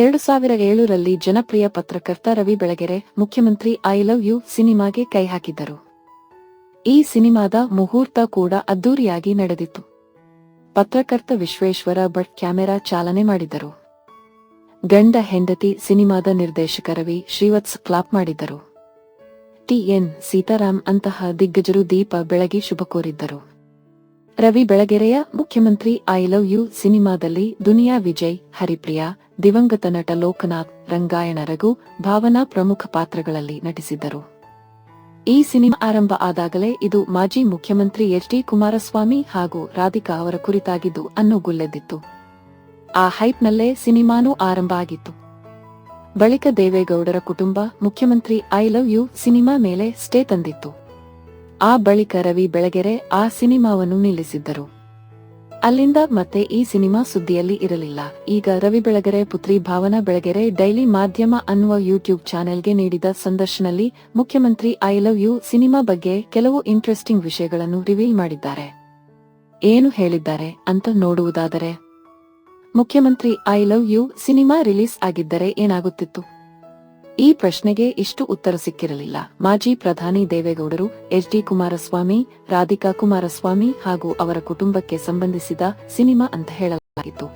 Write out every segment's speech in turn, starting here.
ಎರಡು ಸಾವಿರ ಏಳರಲ್ಲಿ ಜನಪ್ರಿಯ ಪತ್ರಕರ್ತ ರವಿ ಬೆಳಗೆರೆ, ಮುಖ್ಯಮಂತ್ರಿ ಐ ಲವ್ ಯು ಸಿನಿಮಾಗೆ ಕೈ ಹಾಕಿದ್ದರು. ಈ ಸಿನಿಮಾದ ಮುಹೂರ್ತ ಕೂಡ ಅದ್ದೂರಿಯಾಗಿ ನಡೆದಿತ್ತು. ಪತ್ರಕರ್ತ ವಿಶ್ವೇಶ್ವರ ಭಟ್ ಕ್ಯಾಮೆರಾ ಚಾಲನೆ ಮಾಡಿದ್ದರು. ಗಂಡ ಹೆಂಡತಿ ಸಿನಿಮಾದ ನಿರ್ದೇಶಕ ರವಿ ಶ್ರೀವತ್ಸ್ ಕ್ಲಾಪ್ ಮಾಡಿದ್ದರು. ಟಿಎನ್ ಸೀತಾರಾಮ್ ಅಂತಹ ದಿಗ್ಗಜರು ದೀಪ ಬೆಳಗಿ ಶುಭ ಕೋರಿದ್ದರು. ರವಿ ಬೆಳಗೆರೆಯ ಮುಖ್ಯಮಂತ್ರಿ ಐ ಲವ್ ಯು ಸಿನಿಮಾದಲ್ಲಿ ದುನಿಯಾ ವಿಜಯ್, ಹರಿಪ್ರಿಯಾ ದಿವಂಗತ ನಟ ಲೋಕನಾಥ್ ರಂಗಾಯಣ ರಘು ಭಾವನಾ ಪ್ರಮುಖ ಪಾತ್ರಗಳಲ್ಲಿ ನಟಿಸಿದ್ದರು. ಈ ಸಿನಿಮಾ ಆರಂಭ ಆದಾಗಲೇ ಇದು ಮಾಜಿ ಮುಖ್ಯಮಂತ್ರಿ ಎಚ್ ಡಿ ಕುಮಾರಸ್ವಾಮಿ ಹಾಗೂ ರಾಧಿಕಾ ಅವರ ಕುರಿತಾಗಿದ್ದು ಅನ್ನುಗುಲ್ಲೆದ್ದಿತ್ತು ಆ ಹೈಪ್ನಲ್ಲೇ ಸಿನಿಮಾನೂ ಆರಂಭ ಆಗಿತ್ತು. ಬಳಿಕ ದೇವೇಗೌಡರ ಕುಟುಂಬ, Mukhyamantri I love you cinema ಮೇಲೆ ಸ್ಟೇ ತಂದಿತ್ತು. ಆ ಬಳಿಕ ರವಿ ಬೆಳಗೆರೆ ಆ ಸಿನಿಮಾವನ್ನು ನಿಲ್ಲಿಸಿದ್ದರು. ಅಲ್ಲಿಂದ ಮತ್ತೆ ಈ ಸಿನಿಮಾ ಸುದ್ದಿಯಲ್ಲಿ ಇರಲಿಲ್ಲ. ಈಗ ರವಿ ಬೆಳಗೆರೆ, ಪುತ್ರಿ ಭಾವನಾ ಬೆಳಗೆರೆ, ಡೈಲಿ ಮಾಧ್ಯಮ ಅನ್ನುವ ಯೂಟ್ಯೂಬ್ ಚಾನೆಲ್ಗೆ ನೀಡಿದ ಸಂದರ್ಶನದಲ್ಲಿ ಮುಖ್ಯಮಂತ್ರಿ ಐ ಲವ್ ಯು ಸಿನಿಮಾ ಬಗ್ಗೆ ಕೆಲವು ಇಂಟ್ರೆಸ್ಟಿಂಗ್ ವಿಷಯಗಳನ್ನು ರಿವೀಲ್ ಮಾಡಿದ್ದಾರೆ. ಏನು ಹೇಳಿದ್ದಾರೆ ಅಂತ ನೋಡುವುದಾದರೆ, Mukhyamantri I love you cinema release ಆಗಿದ್ದರೆ ಏನಾಗುತ್ತಿತ್ತು? ಈ ಪ್ರಶ್ನೆಗೆ ಇಷ್ಟು ಉತ್ತರ ಸಿಕ್ಕಿರಲಿಲ್ಲ. ಮಾಜಿ ಪ್ರಧಾನಿ ದೇವೇಗೌಡರು, ಎಚ್ ಡಿ ಕುಮಾರಸ್ವಾಮಿ, ರಾಧಿಕಾ ಕುಮಾರಸ್ವಾಮಿ ಹಾಗೂ ಅವರ ಕುಟುಂಬಕ್ಕೆ ಸಂಬಂಧಿಸಿದ ಸಿನಿಮಾ ಅಂತ ಹೇಳಲಾಗಿತ್ತು.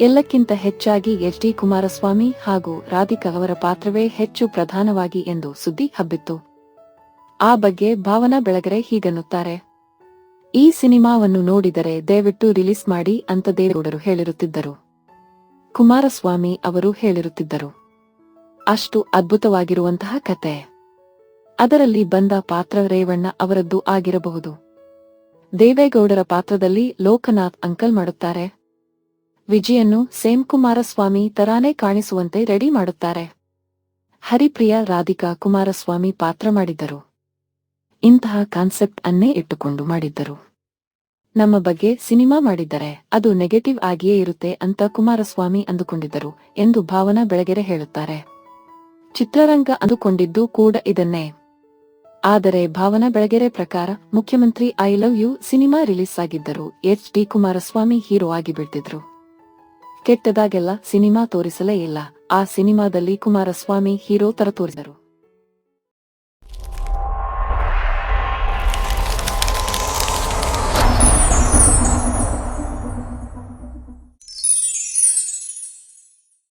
ಎಲ್ಲಕ್ಕಿಂತ ಹೆಚ್ಚಾಗಿ ಎಚ್ ಡಿ ಕುಮಾರಸ್ವಾಮಿ ಹಾಗೂ ರಾಧಿಕಾ ಅವರ ಪಾತ್ರವೇ ಹೆಚ್ಚು ಪ್ರಧಾನವಾಗಿ ಎಂದು ಸುದ್ದಿ ಹಬ್ಬಿತ್ತು. ಆ ಬಗ್ಗೆ ಭಾವನಾ ಬೆಳಗರೆ ಹೀಗನ್ನುತ್ತಾರೆ. ಈ ಸಿನಿಮಾವನ್ನು ನೋಡಿದರೆ ದಯವಿಟ್ಟು ರಿಲೀಸ್ ಮಾಡಿ ಅಂತ ದೇವೇಗೌಡರು ಹೇಳಿರುತ್ತಿದ್ದರು. ಕುಮಾರಸ್ವಾಮಿ ಅವರು ಹೇಳಿರುತ್ತಿದ್ದರು. ಅಷ್ಟು ಅದ್ಭುತವಾಗಿರುವಂತಹ ಕತೆ. ಅದರಲ್ಲಿ ಬಂದ ಪಾತ್ರ ರೇವಣ್ಣ ಅವರದ್ದು ಆಗಿರಬಹುದು. ದೇವೇಗೌಡರ ಪಾತ್ರದಲ್ಲಿ ಲೋಕನಾಥ್ ಅಂಕಲ್ ಮಾಡುತ್ತಾರೆ. ವಿಜಯನ್ನು ಸೇಮ್ ಕುಮಾರಸ್ವಾಮಿ ತರಾನೇ ಕಾಣಿಸುವಂತೆ ರೆಡಿ ಮಾಡುತ್ತಾರೆ. ಹರಿಪ್ರಿಯ ರಾಧಿಕಾ ಕುಮಾರಸ್ವಾಮಿ ಪಾತ್ರ ಮಾಡಿದ್ದರು. ಇಂತಹ ಕಾನ್ಸೆಪ್ಟ್ ಅನ್ನೇ ಇಟ್ಟುಕೊಂಡು ಮಾಡಿದ್ದರು. ನಮ್ಮ ಬಗ್ಗೆ ಸಿನಿಮಾ ಮಾಡಿದ್ದರೆ ಅದು ನೆಗೆಟಿವ್ ಆಗಿಯೇ ಇರುತ್ತೆ ಅಂತ ಕುಮಾರಸ್ವಾಮಿ ಅಂದುಕೊಂಡಿದ್ದರು ಎಂದು ಭಾವನಾ ಬೆಳಗೆರೆ ಹೇಳುತ್ತಾರೆ. ಚಿತ್ರರಂಗ ಅಂದುಕೊಂಡಿದ್ದು ಕೂಡ ಇದನ್ನೇ. ಆದರೆ ಭಾವನಾ ಬೆಳಗೆರೆ ಪ್ರಕಾರ Mukhyamantri I love you cinema release ಆಗಿದ್ದರು ಎಚ್ ಡಿ ಕುಮಾರಸ್ವಾಮಿ ಹೀರೋ ಆಗಿ ಬಿಡ್ತಿದ್ರು. ಕೆಟ್ಟದಾಗೆಲ್ಲ ಸಿನಿಮಾ ತೋರಿಸಲೇ ಇಲ್ಲ. ಆ ಸಿನಿಮಾದಲ್ಲಿ ಕುಮಾರಸ್ವಾಮಿ ಹೀರೋ ತರ ತೋರಿಸಿದರು